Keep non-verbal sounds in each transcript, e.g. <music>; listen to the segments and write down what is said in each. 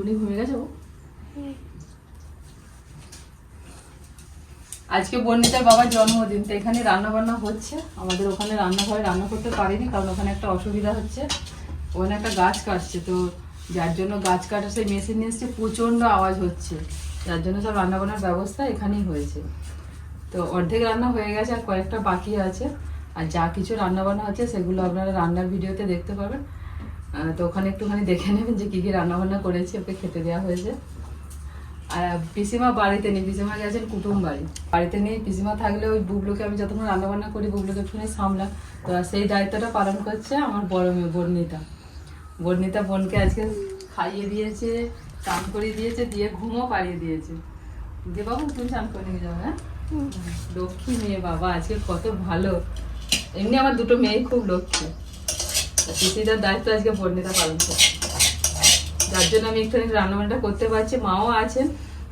উনি ঘুমিয়ে গেছে আজকে বর্ণিতার বাবার জন্মদিন, তো এখানে রান্না বান্না হচ্ছে। আমাদের ওখানে রান্নাঘরে রান্না করতে পারিনি, কারণ ওখানে একটা অসুবিধা হচ্ছে। ওখানে একটা গাছ কাটছে, তো যার জন্য গাছ কাটা সেই মেশিন নিয়ে এসছে, প্রচণ্ড আওয়াজ হচ্ছে। যার জন্য সব রান্না বান্নার ব্যবস্থা এখানেই হয়েছে। তো অর্ধেক রান্না হয়ে গেছে, আর কয়েকটা বাকি আছে। আর যা কিছু রান্না বান্না হচ্ছে, সেগুলো আপনারা রান্নার ভিডিওতে দেখতে পাবেন। তো ওখানে একটুখানি দেখে নেবেন যে কী কী রান্নাবান্না করেছি ওকে খেতে দেওয়া হয়েছে। আর পিসিমা বাড়িতে নেই পিসিমা গেছেন কুটুম বাড়ি। বাড়িতে নেই পিসিমা থাকলে ওই বুবলুকে আমি যতক্ষণ রান্নাবান্না করি বুবলুকে একটুখানি সামলাম তো সেই দায়িত্বটা পালন করছে আমার বড় মেয়ে বর্ণিতা। বর্ণিতা বোনকে আজকে খাইয়ে দিয়েছে চান করিয়ে দিয়েছে দিয়ে ঘুমও পাড়িয়ে দিয়েছে। যে বাবু তুমি চান করে নিয়ে যাও হ্যাঁ? লক্ষ্মী মেয়ে বাবা আজকে কত ভালো। এমনি আমার দুটো মেয়ে খুব লক্ষ্মী। পিসিদার দায়িত্ব আজকে বর্ণিতা পালন করছে। যার জন্য আমি একটুখানি রান্নাবান্না করতে পারছি, মাও আছেন,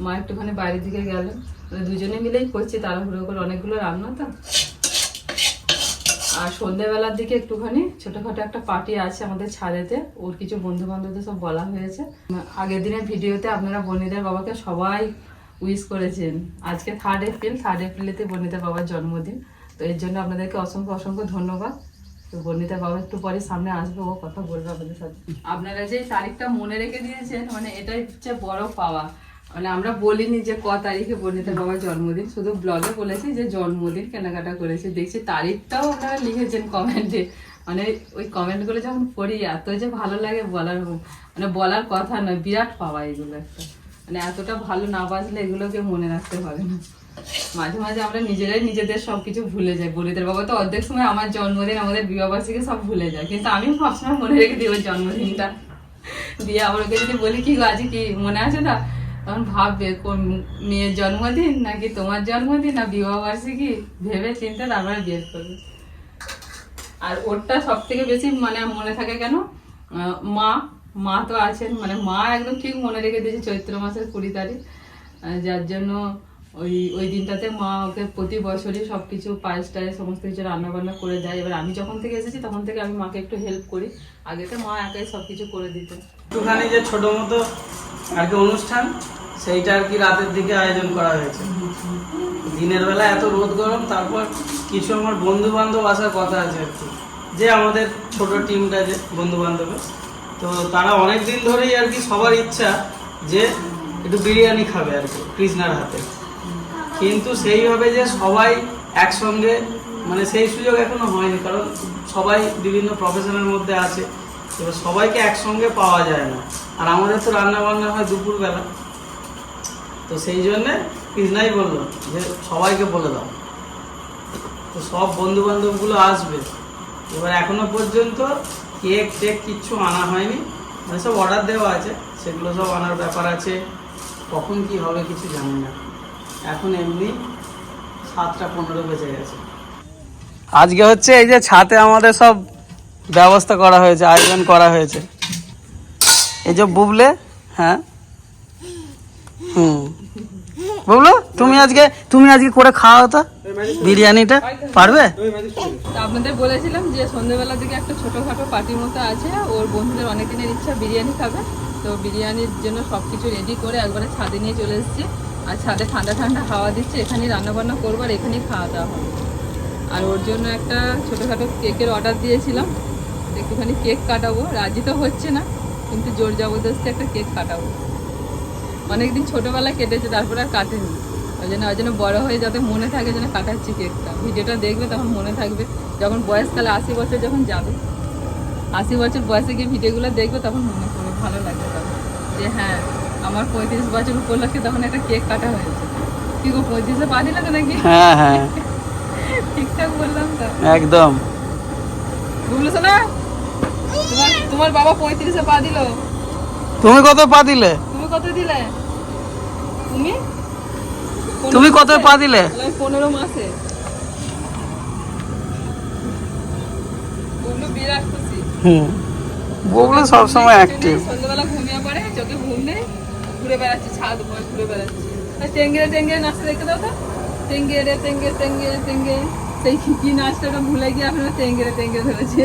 মা একটুখানি বাইরের দিকে গেলেন মানে দুজনে মিলেই করছি, তাড়াহুড়ো করে অনেকগুলো রান্না তো। আর সন্ধ্যেবেলার দিকে একটুখানি ছোটখাটো একটা পার্টি আছে আমাদের ছাদেতে, ওর কিছু বন্ধু বান্ধবদের সব বলা হয়েছে। আগের দিনের ভিডিওতে আপনারা বনিদের বাবাকে সবাই উইশ করেছেন। আজকে থার্ড এপ্রিল থার্ড এপ্রিলেতে বনিতার বাবার জন্মদিন। তো এর জন্য আপনাদেরকে অসংখ্য অসংখ্য ধন্যবাদ। তো বর্ণিতার বাবা একটু পরে সামনে আসবে, ও কথা বলবে আপনাদের সাথে। আপনারা যে তারিখটা মনে রেখে দিয়েছেন মানে এটাই হচ্ছে বড় পাওয়া। মানে আমরা বলিনি যে ক তারিখে বর্ণিতার বাবার জন্মদিন, শুধু ব্লগে বলেছি যে জন্মদিন কেনাকাটা করেছি। দেখছি তারিখটাও আপনারা লিখেছেন কমেন্টে মানে ওই কমেন্টগুলো যখন পড়ি, এত যে ভালো লাগে বলার মানে বলার কথা নয়, বিরাট পাওয়া এগুলো একটা। মানে এতটা ভালো না বাজলে এগুলোকে মনে রাখতে পারে না। মাঝে মাঝে আমরা নিজেরাই নিজেদের সবকিছু ভুলে যাই। বলিদের বাবা তো অর্ধেক সময় আমার জন্মদিন আমাদের বিবাহবার্ষিকী সব ভুলে যায়। কিন্তু আমি সবসময় মনে রেখে দিই ওর জন্মদিনটা। দিয়ে আবার ওকে যদি বলি, কি গো, আজকে কি মনে আছে না তখন ভাববে, কোন মেয়ের জন্মদিন নাকি তোমার জন্মদিন না বিবাহবার্ষিকী ভেবে চিন্তা তারপরে বিয়ে করবে আর ওরটা সব থেকে বেশি মানে মনে থাকে কেন? মা মা তো আছেন। মানে মা একদম ঠিক মনে রেখে দিয়েছে চৈত্র মাসের কুড়ি তারিখ। যার জন্য ওই ওই দিনটাতে মা ওকে প্রতি বছরই সব কিছু পায়েস টায়েস সমস্ত কিছু রান্না বান্না করে দেয়। এবার আমি যখন থেকে এসেছি, তখন থেকে আমি মাকে একটু হেল্প করি। আগে তো মা একাই সব কিছু করে দিত। একটুখানি যে ছোট মতো আর কি অনুষ্ঠান, সেইটা আর কি রাতের দিকে আয়োজন করা হয়েছে। দিনের বেলা এত রোদ গরম, তারপর কিছু আমার বন্ধু বান্ধব আসার কথা আছে আর কি। যে আমাদের ছোট টিমটা যে বন্ধু বান্ধবের তো তারা অনেক দিন ধরেই আর কি সবার ইচ্ছা যে একটু বিরিয়ানি খাবে আর কি, কৃষ্ণার হাতে। কিন্তু সেইভাবে যে সবাই একসঙ্গে মানে সেই সুযোগ এখনও হয়নি, কারণ সবাই বিভিন্ন প্রফেশনের মধ্যে আছে, এবার সবাইকে একসঙ্গে পাওয়া যায় না। আর আমাদের তো রান্না বান্না হয় দুপুরবেলা। তো সেই জন্যে কৃষ্ণাই বলল যে, সবাইকে বলে দাও। তো সব বন্ধু বান্ধবগুলো আসবে। এবার এখনও পর্যন্ত কেক টেক কিচ্ছু আনা হয়নি। মানে সব অর্ডার দেওয়া আছে, সেগুলো সব আনার ব্যাপার আছে। কখন কি হবে কিছু জানি না। এখন এমনি সাতটা পনেরো বেজে গেছে। আজকে হচ্ছে এই যে ছাতে আমাদের সব ব্যবস্থা করা হয়েছে আয়োজন করা হয়েছে। এই যে বুবলে হ্যাঁ? হুম। বুবলু তুমি আজকে তুমি আজকে করে খাওয়া তো বিরিয়ানিটা পারবে? তা আপনাদের বলেছিলাম যে সন্ধ্যেবেলার দিকে একটা ছোটোখাটো পার্টির মতো আছে ওর বন্ধুদের অনেক দিনের ইচ্ছা বিরিয়ানি খাবে। তো বিরিয়ানির জন্য সব কিছু রেডি করে একবারে ছাদে নিয়ে চলে এসেছি। আর ছাদে ঠান্ডা ঠান্ডা হাওয়া দিচ্ছে, এখানেই রান্নাবান্না করব আর এখানেই খাওয়া দাওয়া হবে। আর ওর জন্য একটা ছোটোখাটো কেকের অর্ডার দিয়েছিলাম। একটুখানি কেক কাটাবো, রাজি তো হচ্ছে না, কিন্তু জোর জবরদস্তি একটা কেক কাটাবো। অনেকদিন ছোটোবেলায় কেটেছে, তারপরে আর কাটেনি। ওই জন্য ওই জন্য বড়ো হয়ে যাতে মনে থাকে যেন কাটাচ্ছি কেকটা। ভিডিওটা দেখবে তখন মনে থাকবে, যখন বয়সকালে আশি বছর যখন যাবে। আশি বছর বয়সে গিয়ে ভিডিওগুলো দেখবে তখন মনে করবে ভালো লাগবে তখন। যে হ্যাঁ আমার পঁয়ত্রিশ বছর উপলক্ষে তখন একটা কেক কাটা হয়েছে। কি গো পঁয়ত্রিশে পা দিলে নাকি? হ্যাঁ হ্যাঁ। ঠিকঠাক বললাম তো। একদম। বুঝলো শোনা তোমার তোমার বাবা পঁয়ত্রিশে পা দিল। তুমি কত পা দিলে? তুমি কত দিলে? তুমি? তুমি কত পা দিলে? পনেরো মাসে। বিরাট খুশি। হুম। বুবলু সবসময় অ্যাক্টিভ সন্ধ্যাবেলা ঘুমিয়ে পড়ে চোখে ঘুম নেই। ঘুরে বেড়াচ্ছে ছাদ ভয় ঘুরে বেড়াচ্ছে। আর টেঙ্গেরে টেঙ্গেরে নাচতে দেখতে দাও তো। টেঙ্গেরে টেঙ্গে টেঙ্গে টেঙ্গে সেই কি- নাচটা ভুলে গিয়ে আপনার টেঙ্গেরে টেঙ্গে ধরেছে।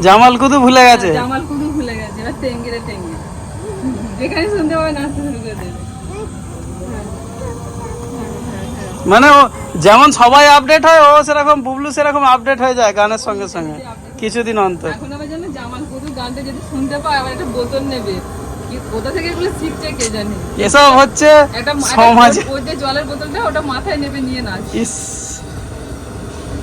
জামাল কুদু ভুলে গেছে? জামাল কুদু ভুলে গেছে। এবার টেঙ্গেরে টেঙ্গে যেখানে শুনতে পাবে নাচতে শুরু করে দেবে। মানে যেমন সবাই আপডেট হয় ও সেরকম বুবলু সেরকম আপডেট হয়ে যায় গানের সঙ্গে সঙ্গে কিছুদিন অন্তর। এখন আবার জানো জামাল কুদু গানটা যদি শুনতে পায় আবার একটা বোতল নেবে। কোথা থেকে এগুলো শিখছে কে জানে? এসব হচ্ছে একটা মা- সমাজে। একটা ওই যে জলের বোতলটা ওটা মাথায় নেবে নিয়ে নাচ। ইস।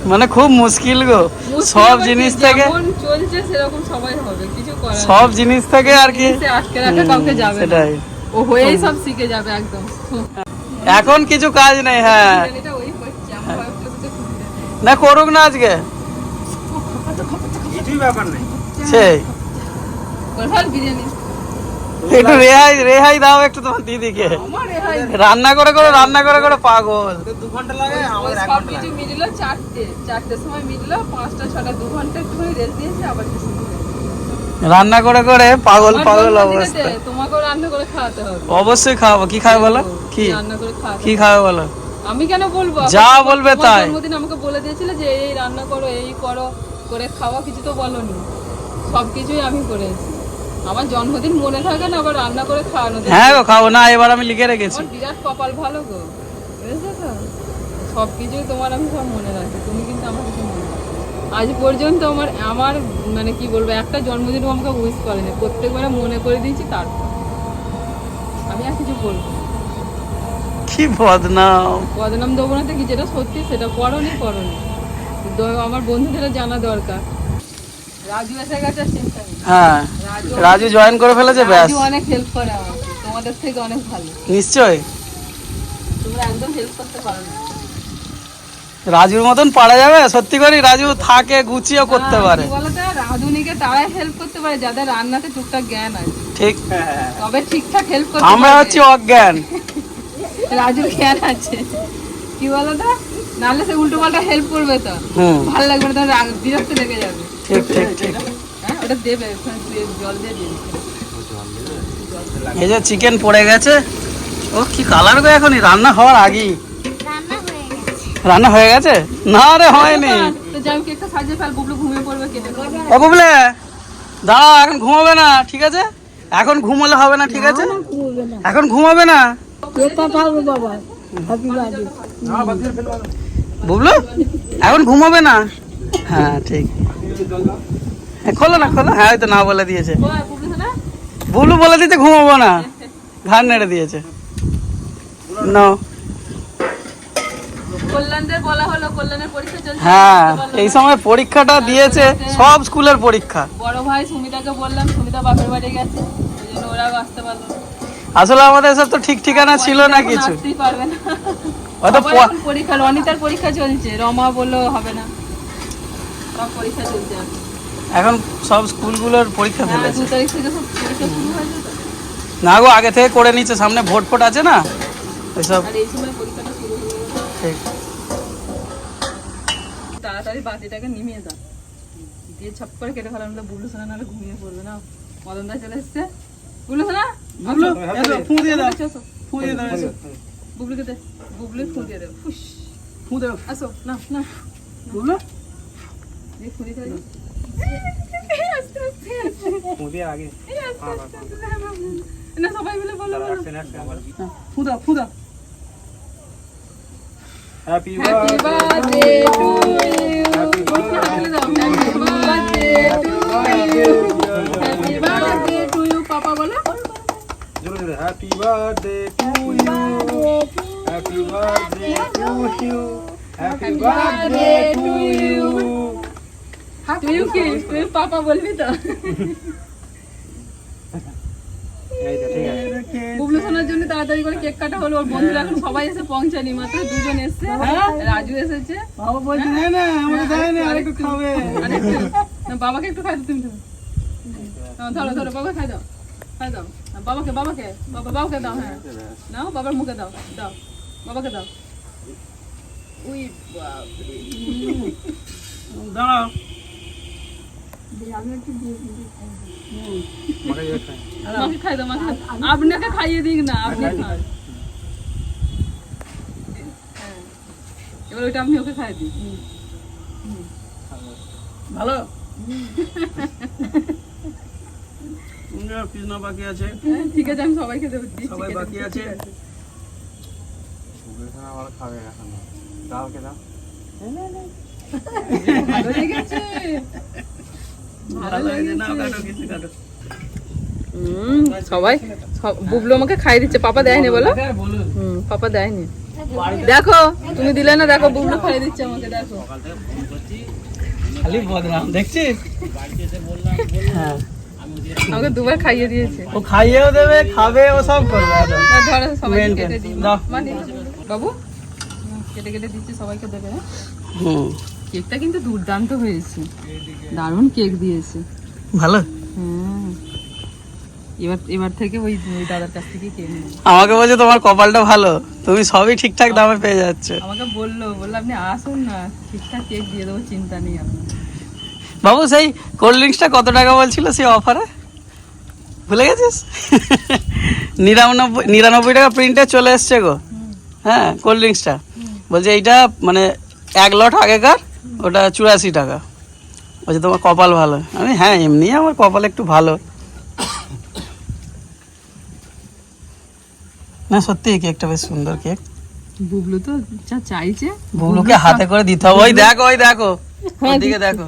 মানে খুব মুশকিল গো। সব জিনিস থেকে চলছে সেরকম সবাই হবে কিছু করার সব জিনিস থেকে আর কি। আটকে রাখা কাউকে যাবে সেটাই। ও হয়েই সব শিখে যাবে একদম। এখন কিছু কাজ নেই হ্যাঁ। দেবে। না করুক না আজকে। সেই। বিরিয়ানি। একটু রেহাই রেহাই দাও একটু তোমার দিদিকে। রান্না করে করে রান্না করে করে পাগল। ওই সব কিছু মিললো চারটে চারটের সময় মিললো পাঁচটা ছটা দু ঘণ্টা একটুখানি রেস্ট দিয়েছে আবার রান্না করে করে পাগল পাগল অবস্থা। তোমাকেও রান্না করে খাওয়াতে হবে। অবশ্যই খাওয়াবো। কি খাবে বলো? কি? রান্না করে খাওয়াতে কি খাবে বলো? আমি কেন বলব? যা বলবে তাই। জন্মদিন আমাকে বলে দিয়েছিল যে এই রান্না করো এই করো করে খাওয়া কিছু তো বলনি। সব কিছুই আমি করেছি আমার জন্মদিন মনে থাকে না আবার রান্না করে খাওয়ানো। হ্যাঁ গো খাব না এবার আমি লিখে রেখেছি। বিরাট কপাল ভালো গো বুঝেছ তো? সব কিছুই তোমার আমি সব মনে রাখি তুমি কিন্তু আমার কিছু মনে আজ পর্যন্ত আমার আমার মানে কি বলব একটা জন্মদিনও আমাকে উইশ করেনি। প্রত্যেকবারে মনে করে দিয়েছি তারপর। আমি আর কিছু বলব। কি বদনাম। বদনাম দেবো না তো কি যেটা সত্যি সেটা করনি করনি। আমার বন্ধুদের জানা দরকার। রাজু এসে গেছে হ্যাঁ রাজু জয়েন করে ফেলেছে ব্যাস। রাজু অনেক হেল্প করে আমাকে তোমাদের থেকে অনেক ভালো। নিশ্চয় তোমরা একদম হেল্প করতে পারো না। রাজুর মতন পারা যাবে সত্যি করে রাজু থাকে গুছিয়ে করতে পারে। কি বলতো রাঁধুনিকে তারাই হেল্প করতে পারে যাদের রান্নাতে টুকটাক জ্ঞান আছে। ঠিক। তবে ঠিকঠাক হেল্প করতে আমরা। হচ্ছে অজ্ঞান। রাজুর জ্ঞান আছে। কি বলতো নাহলে সে উল্টো পাল্টা হেল্প করবে তো। ভালো লাগবে না রাগ- বিরক্ত লেগে যাবে। ঠিক ঠিক ঠিক। হ্যাঁ ওটা দেবে জল দিয়ে দিন। এই যে চিকেন পড়ে গেছে। ও কি কালার গো এখনই রান্না হওয়ার আগেই। রান্না হয়ে গেছে। না রে হয়নি ও বুবলে দাঁড়াও এখন ঘুমাবে না ঠিক আছে? এখন ঘুমোলে হবে না ঠিক আছে? এখন ঘুমাবে না। বুবলু এখন ঘুমাবে না? হ্যাঁ ঠিক। হ্যাঁ, খোলো না খোলো। হ্যাঁ হয়তো না বলে দিয়েছে। বুবলু বলে দিতে ঘুমাবো না। ধান নেড়ে দিয়েছে। না বলা হ্যাঁ এই সময় পরীক্ষাটা দিয়েছে সব স্কুলের পরীক্ষা। বড় ভাই সুমিতাকে বললাম সুমিতা বাপের বাড়ি গেছে ওই আসতে পারল আসলে আমাদের সব তো ঠিক ঠিকানা ছিল না কিছু। পারবে না। হয়তো পরীক্ষা রনিতার পরীক্ষা চলছে রমা বলল হবে না। সব পরীক্ষা চলছে এখন। সব স্কুলগুলোর পরীক্ষা হ্যাঁ ফেলেছে। দু তারিখ থেকে সব পরীক্ষা শুরু হয়েছে তো। না গো আগে থেকে করে নিচ্ছে সামনে ভোট ফোট আছে না? ওইসব আর এই সময় পরীক্ষাটা শুরু গেছে। ঠিক। তাড়াতাড়ি বাতিটাকে নিমিয়ে দাও। দিয়ে ছপ করে কেটে ফেলাম বুবলু সোনা নাহলে ঘুমিয়ে পড়বে না। মদন দা চলে এসছে। বুবলু সোনা? বুবলু, ফু দিয়ে দাও। ফু দিয়ে দাও, বুবলুকে দে। বুবলু ফু দিয়ে দেবো। ফুস ফু দাও। আসো না না। বুবলু দিয়ে ফু। এই। না সবাই মিলে বলো দাও ফু দাও happy birthday to you happy birthday to you happy birthday to you পাপা বলো। Happy birthday to you. Happy birthday to you. Happy birthday to you. তুই কি তুই পাপা বলবি তো এই তো ঠিক আছে বুবলু সোনার জন্য তাড়াতাড়ি করে কেক কাটা হলো ওর বন্ধুরা এখন সবাই এসে পৌঁছানি মাত্র দুজন এসছে। রাজু এসেছে। বাবা বলছে না না আমাকে দেয় না আরেকটু খাবে। আরেকটু। না বাবাকে একটু খাই দাও তুমি তুমি হ্যাঁ, ধরো ধরো বাবা খাই দাও খাই দাও। হ্যাঁ, বাবাকে বাবাকে বাবা বাবাকে দাও হ্যাঁ। নাও বাবার মুখে দাও দাও। বাবাকে দাও। উই দাঁড়াও। আপনাকে খাইয়ে দিক না আপনি হ্যাঁ। এবার ওইটা আমি ওকে খাই দিই। ভালো? কৃষ্ণা বাকি আছে। হ্যাঁ, ঠিক আছে আমি সবাইকে দেবো সবাই বাকি আছে। ঠিক সুবেশনা খাবে এখন। দাও কে দাও। ভালো লেগেছে ভালো লাগছে না কাটো কিছু কাটো সবাই বুবলু আমাকে খাই দিচ্ছে পাপা দেয়নি বলো? হুম পাপা দেয়নি। দেখো তুমি দিলে না দেখো বুবলু খাই দিচ্ছে আমাকে দেখো। খালি বদনাম দেখছিস? হ্যাঁ। আমাকে দুবার খাইয়ে দিয়েছে। ও খাইয়েও দেবে খাবে ও সব করবে ধরো কেটে দিই। বাবু কেটে কেটে দিচ্ছি সবাইকে দেবে হ্যাঁ? হুম। কেকটা কিন্তু দুর্দান্ত হয়েছে। দারুণ কেক দিয়েছে। ভালো? হুম। এবার এবার থেকে ওই ওই দাদার কাছ থেকে কিনে আমাকে বলছে তোমার কপালটা ভালো। তুমি সবই ঠিকঠাক দামে পেয়ে যাচ্ছ। আমাকে বলল বলল আপনি আসুন না। ঠিকঠাক কেক দিয়ে দেবো চিন্তা নেই আপনার বাবু সেই কোল্ড ড্রিঙ্কসটা কত টাকা বলছিল সেই অফারে? ভুলে গেছিস? <laughs> নিরানব্বই নিরানব্বই টাকা প্রিন্টে চলে এসছে গো। হ্যাঁ কোল্ড ড্রিঙ্কসটা বলছে এইটা মানে এক লট আগেকার ওটা চুরাশি টাকা। বলছে তোমার কপাল ভালো। আমি হ্যাঁ এমনি আমার কপাল একটু ভালো। না সত্যি কেকটা বেশ সুন্দর কেক বুবলু তো যা চাইছে। বুবলুকে হাতে করে দিতে হবে। ওই দেখো ওই দেখো। ওদিকে দেখো।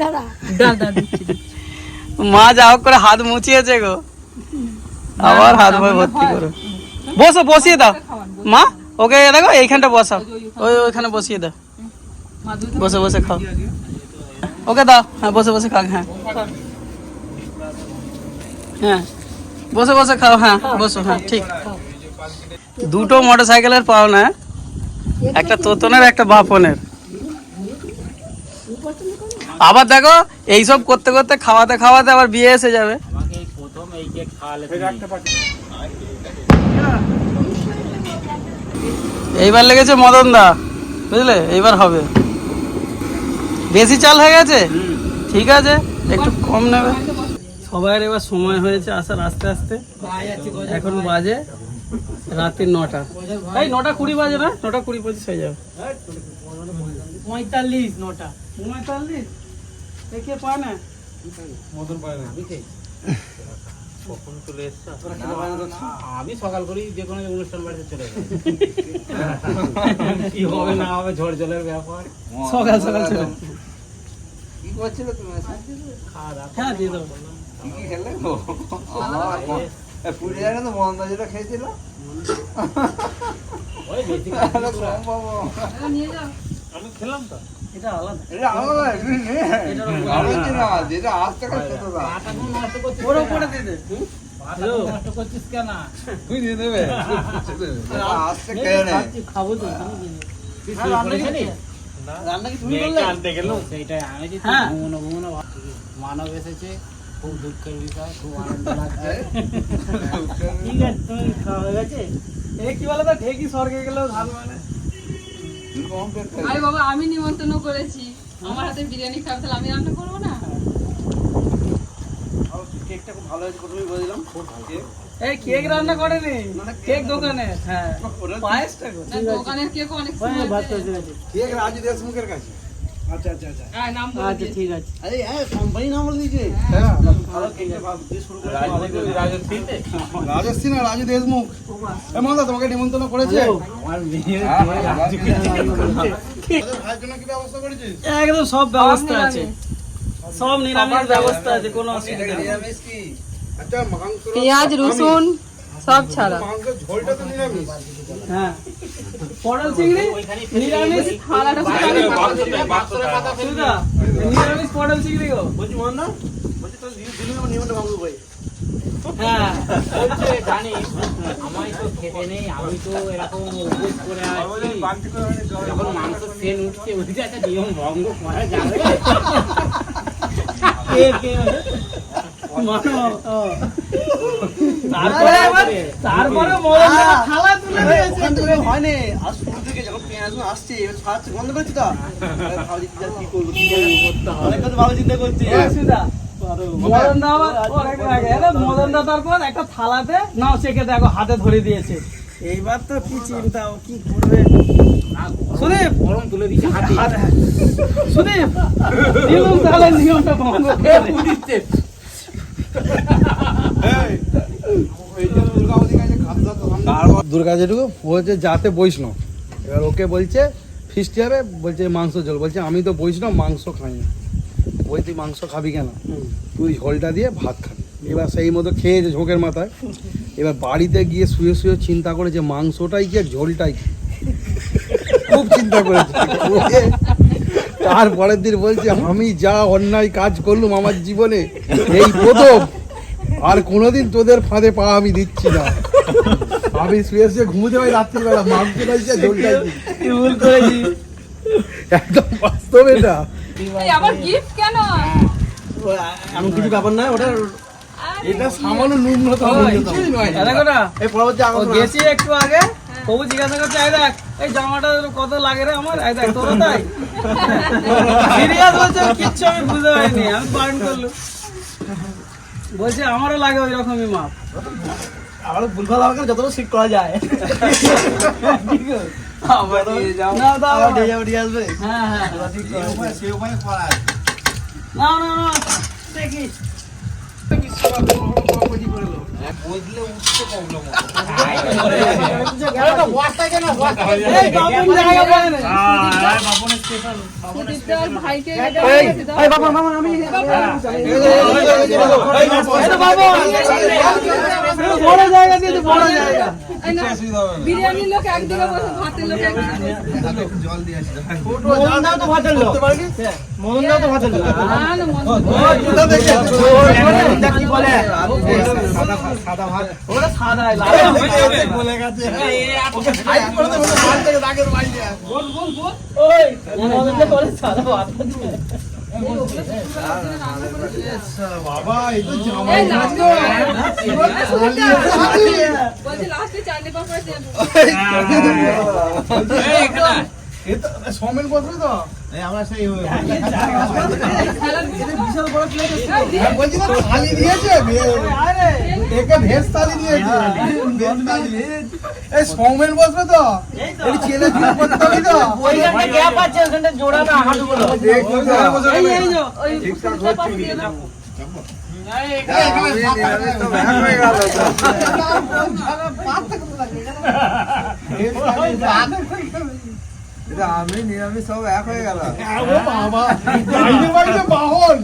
দাঁড়া। দাঁড়া দিচ্ছি দিচ্ছি। মা যা হোক করে হাত মুছিয়েছে গো। আবার হাত বই ভর্তি করো। বসো বসিয়ে দাও। মা, ওকে দেখো, এইখানটা বসাও। ওই ওইখানে বসিয়ে দাও। বসে বসে খাও। ওকে দাও। হ্যাঁ বসে বসে খাও হ্যাঁ। হ্যাঁ। বসে বসে খাও হ্যাঁ বসো হ্যাঁ ঠিক। দুটো মোটর সাইকেলের পাও না একটা তোতনের, একটা বাপনের আবার দেখো, এইসব করতে করতে, খাওয়াতে খাওয়াতে আবার বিয়ে এসে যাবে। এইবার লেগেছে মদন দা বুঝলে? এইবার হবে। বেশি চাল হয়ে গেছে? ঠিক আছে একটু কম নেবে। সবাই এবার সময় হয়েছে আসার আস্তে আস্তে। এখন বাজে রাত্রি নটা। এই নটা কুড়ি বাজে না? নটা কুড়ি পঁচিশ হয়ে যাবে। পঁয়তাল্লিশ নটা। পঁয়তাল্লিশ? কে পায় না? মতন পায় না। আমি সকাল করেই যে কোনো অনুষ্ঠান বাড়িতে চলে যাই <laughs> কি হবে না হবে ঝড় জলের ব্যাপার। সকাল সকাল চলে কি করছিলে তুমি খাওয়া দাওয়া হ্যাঁ দিয়ে দেবো কি কি খেলে পুরী জায়গা তো মন্দ যেটা খেয়েছিল? ওই বেশি আরে নিয়ে যাও। আমি খেলাম তো। এটা আলাদা। এটা আলাদা তুমি না। যেটা আস্তে করতে তো নষ্ট করছিস ওর উপরে দিয়ে দে। পাটা নষ্ট করছিস কেন? তুই দিয়ে দেবে আস্তে খেয়ে খাব তো তুমি কি নে? তুই শুয়ে পড়েছিলি? রান্না কি তুমি করলে? আনতে গেল। সেইটাই আমি যে হ্যাঁ। ঘুমনো ঘুমনো মানব এসেছে খুব দুঃখের বিষয় খুব আনন্দ লাগছে। ঠিক আছে তুমি খাওয়া হয়ে গেছে। এ কি বলে তো ঢেকি স্বর্গে গেলেও ভালো মানে আরে বাবা আমি নিমন্ত্রণ করেছি। আমার হাতে বিরিয়ানি খাবে তাহলে আমি রান্না করব না? কেকটা খুব ভালো হয়েছে প্রথমেই বলছিলাম খুব ভালো কেক এই কেক রান্না করেনি কেক দোকানে হ্যাঁ পায়েসটা দোকানের কেক অনেক। কেক রাজু দেশমুখের কাছে। আচ্ছা আচ্ছা আচ্ছা। হ্যাঁ নাম আচ্ছা ঠিক আছে। আরে হ্যাঁ কোম্পানি নাম বলে দিয়েছে। হ্যাঁ, রাজশ্রী না রাজু দেশমুখ। এ মন্দা তোমাকে নিমন্ত্রণ করেছে? একদম সব ব্যবস্থা আছে। সব নিরামিষ ব্যবস্থা আছে কোনো অসুবিধা নেই। পেঁয়াজ রসুন সব ছাড়া। ঝোলটা তো নিরামিষ। হ্যাঁ। পটল চিংড়ি নিরামিষ থালাটা নিরামিষ পটল চিংড়ি গো। বলছি মন্দা বলছি তোর দিদি নিমন্ত্রণ মাংস ভাই। হ্যাঁ। আমায় তো খেতে নেই আমি তো এরকম উপোস করে আছি। যখন মাংস সেন উঠছে বলছে একটা নিয়ম ভঙ্গ করা যাবে। কে কে? মানো। তারপরে একটা থালাতে নাও চেকে দেখো হাতে ধরে দিয়েছে। এইবার তো কি চিন্তা ও কি করবে? সুদীপ! গরম তুলে দিচ্ছে হাতে। হাতে সুদীপ! নিয়ম তাহলে নিয়মটা ভঙ্গ করে দুর্গা যেটুকু হচ্ছে যাতে বৈষ্ণব। এবার ওকে বলছে ফিস্টি হবে বলছে মাংস ঝোল। বলছে আমি তো বৈষ্ণব মাংস খাই না ওই তুই মাংস খাবি কেন? তুই ঝোলটা দিয়ে ভাত খাবি। এবার সেই মতো খেয়েছে ঝোঁকের মাথায় এবার বাড়িতে গিয়ে শুয়ে শুয়ে চিন্তা করে যে মাংসটাই কি আর ঝোলটাই কি? খুব চিন্তা করেছে। করে তারপরের দিন বলছে আমি যা অন্যায় কাজ করলুম আমার জীবনে এই প্রথম আর কোনোদিন তোদের ফাঁদে পা আমি দিচ্ছি না। আমি শুয়ে শুয়ে ঘুমোতে পারি রাত্রিবেলা মাংসটাই কি আর ঝোলটাই কি ভুল করেছি? একদম বাস্তব এটা। আবার গিফট কেন? এমন কিছু ব্যাপার নয় ওটা এটা সামান্য ন্যূনতম ওই, কিছুই নয়। না এই পরবর্তী গেছি একটু আগে তবু জিজ্ঞাসা করছে এই দেখ এই জামাটা কত লাগে রে আমার? এই দেখ তোর তাই। সিরিয়াস বলছে আমি কিচ্ছু আমি বুঝতে পারিনি আমি বারণ করল বলছে আমারও লাগে ওই রকমই মাপ। আমার ভুলভাল আমাকে যতটা ঠিক করা যায়। আবার দিয়ে যাও। না দাও দিয়ে দিয়ে আসবে। হ্যাঁ হ্যাঁ। সে উপায় করা আছে না না না। দেখি। বড় জায়গা বড় জায়গা বিরিয়ানির লোক একদিকে বসে ভাতের লোক একদিকে বসে। মোহন দাও তো ভাতের লোক। মোহন দাও তো ভাতের লোক। না না মন কি বলে? সাদা বলে গেছে। ওই মদনটা বলে সাদা ভাত। বাবা এই তো এই লাস্টে বলছি লাস্টে চাটনি পাপড় দেবো সমেন বসবে তো আমরা সেই বিশাল বড় প্লেট বলছি না থালি ভেজ থালি এই সৌমেন বসবে তো এই ছেলে জোড়া না হাঁটুগুলো এই দিয়ে আমি নিরামিষ সব এক হয়ে গেল। বাবা বাড়িতে বাহন।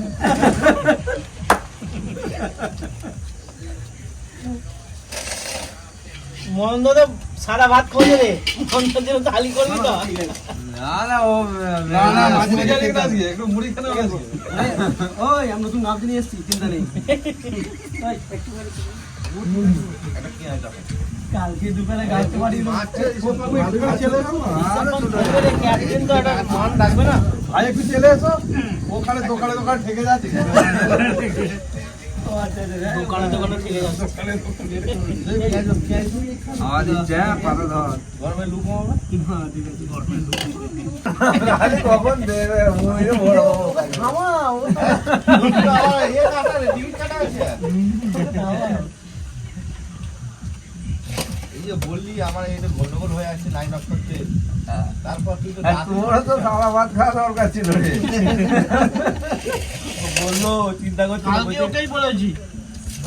মন্দ তো সাদা ভাত খোঁজে রে মন্দ দিন থালি করবি তো। না না ও না না মাঝে মাঝে খেতে আসবে একটু মুড়ি খেতে আসবে। ওই আমি নতুন গাছ নিয়ে এসেছি চিন্তা নেই। <laughs> কালকে দুপুরে গাইতে পারি ক্যাপ্টেন তো একটা মান ডাকবে না। ভাই একটু চলে এসো। ওখানে দোকানে দোকানে যাচ্ছে। দোকানে দোকানে ঠিক হবে কখন দেবে? বড়। খামা <laughs> যে বললি আমার এটা গন্ডগোল হয়ে আছে লাইন অফ করতে। তারপর তুই তো রাতে তো সারা ভাত খাওয়া দরকার ছিল। রে বলল চিন্তা করছি কালকে ওটাই বলেছি।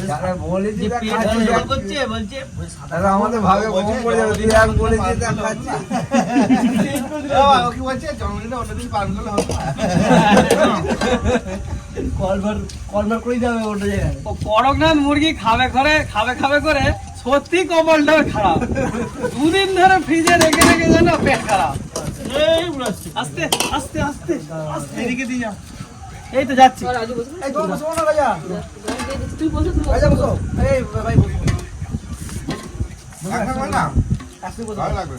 যারা বলেছি যে তা পেট খাচ্ছি গন্ডগোল না। করছে বলছে তাহলে আমাদের ভাগে কম পড়ে যাবে তুই এক বলেছি তা খাচ্ছি বাবা, ও কি বলছে জন্মদিনে অন্যদিন পালন করলে হবে। কলবার কলবার করে যাবে ওটা জায়গায় ও করকনাথ মুরগি খাবে করে খাবে খাবে করে। সত্যি কপালটা খারাপ। দুদিন ধরে ফ্রিজে রেখে রেখে যেন পেট খারাপ। এই আস্তে আস্তে আস্তে আস্তে এদিকে দিয়ে যাও এই তো যাচ্ছি। আর রাজু বসে। এই তো বসো না তুই বসে তুই রাজা বসে বসো। এই ভাই বসো। রাখা না? আস্তে বসো। ভালো লাগবে।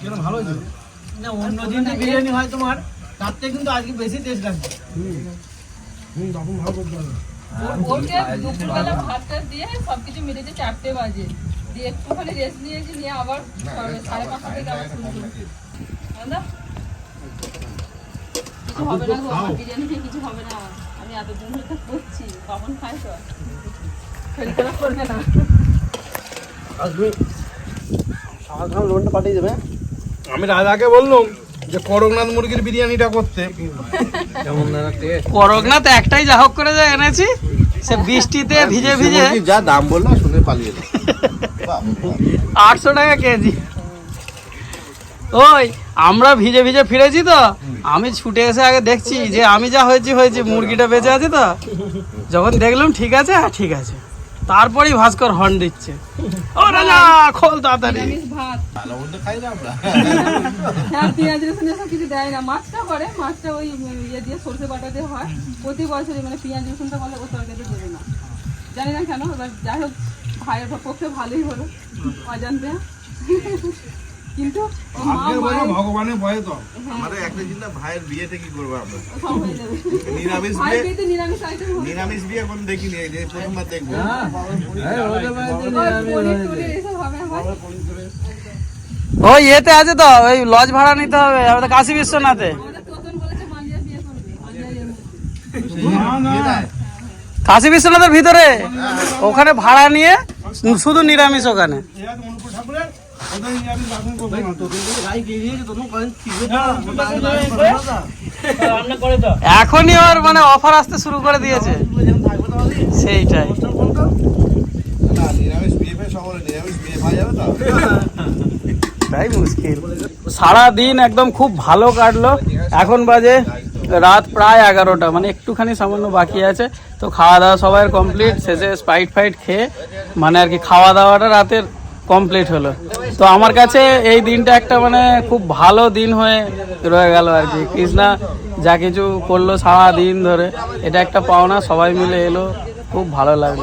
কেন ভালো হয়েছে? না অন্য দিন বিরিয়ানি হয় তোমার। তার থেকে কিন্তু আজকে বেশি টেস্ট লাগছে হুম তখন ভালো করতে হবে। ওকে দুপুরবেলা ভাতটা দিয়ে সবকিছু মিলেছে চারটে বাজে। দিয়ে একটুখানি রেস্ট নিয়েছি নিয়ে আবার সাড়ে- পাঁচটা থেকে আবার শুরু করেছি। বুঝলা? কিছু হবে না আমার বিরিয়ানি খেয়ে কিছু হবে না। আমি এতদিন ধরে তো করছি কখন খাই তো। খারাপ করবে না। সকাল সকাল লোনটা পাঠিয়ে দেবে। আমি রাজাকে বললাম যে করকনাথ মুরগির বিরিয়ানিটা করতে। করকনাথ একটাই যা হোক করে যা এনেছি। সে বৃষ্টিতে ভিজে ভিজে। যা দাম বলল শুনে পালিয়ে। আটশো টাকা কেজি। ওই আমরা ভিজে ভিজে ফিরেছি তো। আমি ছুটে এসে আগে দেখছি যে আমি যা হয়েছি হয়েছি মুরগিটা বেঁচে আছে তো। যখন দেখলাম ঠিক আছে হ্যাঁ ঠিক আছে। তারপরেই ভাস্কর হর্ন দিচ্ছে। ও রাজা খোল তাড়াতাড়ি। নিরামিষ ভাত। ভালো মন্দ খাই না আমরা। হ্যাঁ পেঁয়াজ রসুন এসব কিছু দেয় না। মাছটা করে মাছটা ওই ইয়ে দিয়ে সর্ষে বাটা দিয়ে হয়। প্রতি বছরই মানে পেঁয়াজ রসুনটা বলে ও তরকারিতে দেবে না। জানি না কেন এবার যাই হোক ভাইয়ের পক্ষে ভালোই হলো। অজান্তে। কিন্তু ভগবানের ভয়ে তো। আমাদের একটা চিন্তা ভাইয়ের বিয়েতে কি করব আমরা? হয়ে নিরামিষ বিয়ে নিরামিষ বিয়ে এখন দেখিনি এই যে প্রথমবার দেখব। ওই ইয়েতে আছে তো ওই লজ ভাড়া নিতে হবে আমাদের কাশী বিশ্বনাথে। কাশী বিশ্বনাথের ভিতরে ওখানে ভাড়া নিয়ে শুধু নিরামিষ ওখানে। এখনই ওর মানে অফার আসতে শুরু করে দিয়েছে। সেইটাই। তাই মুশকিল। সারা দিন একদম খুব ভালো কাটলো। এখন বাজে রাত প্রায় এগারোটা মানে একটুখানি সামান্য বাকি আছে। তো খাওয়া দাওয়া সবাই কমপ্লিট শেষে স্পাইট ফাইট খেয়ে মানে আর কি খাওয়া দাওয়াটা রাতের কমপ্লিট হলো। তো আমার কাছে এই দিনটা একটা মানে খুব ভালো দিন হয়ে রয়ে গেল আর কি। কৃষ্ণা যা কিছু করল সারা দিন ধরে, এটা একটা পাওনা, সবাই মিলে এলো, খুব ভালো লাগল।